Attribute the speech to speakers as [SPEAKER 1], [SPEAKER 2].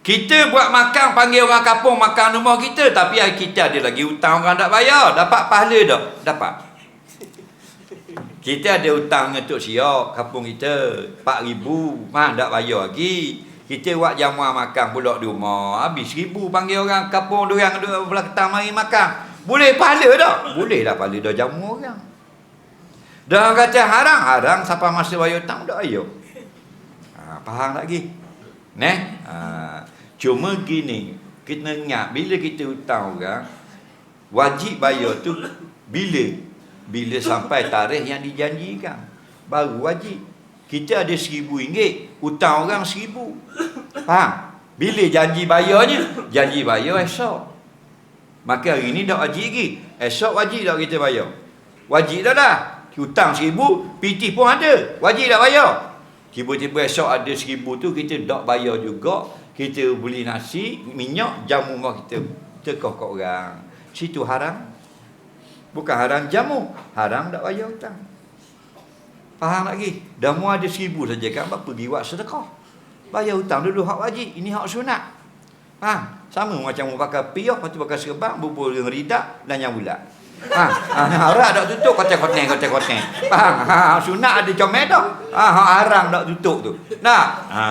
[SPEAKER 1] Kita buat makan panggil orang kampung makan rumah kita tapi kita ada lagi hutang orang tak bayar. Dapat pahala tak? Dapat. Kita ada hutang dengan Tok Siok kampung kita 4000 mah tak bayar lagi. Kita buat jamuan makan pula di rumah. Habis 1000 panggil orang kampung orang dua belah ketang mari makan. Boleh pahala tak? Boleh lah pahala dah jamu orang. Dah kata haram, haram siapa masa bayar hutang tak bayar. Ha, faham lagi? Neh? Ha, cuma gini, kita ingat bila kita hutang orang, wajib bayar tu bila? Bila sampai tarikh yang dijanjikan. Baru wajib. Kita ada seribu ringgit, hutang orang seribu. Faham? Bila janji bayarnya? Janji bayar esok. Maka hari ni tak wajib lagi. Esok wajib tak kita bayar? Wajib dah dah. Hutang seribu, PT pun ada. Wajib tak bayar? Tiba-tiba esok ada seribu tu kita tak bayar juga. Kita beli nasi, minyak, jamu rumah kita. Tekah kat orang. Situ haram. Bukan haram jamu. Haram tak bayar hutang. Faham lagi? Dah mu ada seribu saja kan. Apa pergi buat sedekah. Bayar hutang dulu hak wajib. Ini hak sunat. Faham? Sama macam mu pakai piyah, lepas tu pakai serban, bubur dengan ridak dan yang bulat. Ha, ha, haram tak tutup kotek-kotek kotek-kotek. Faham? Ha, sunat ada comel dah. Ha, haram tak tutup tu. Nah. Ha.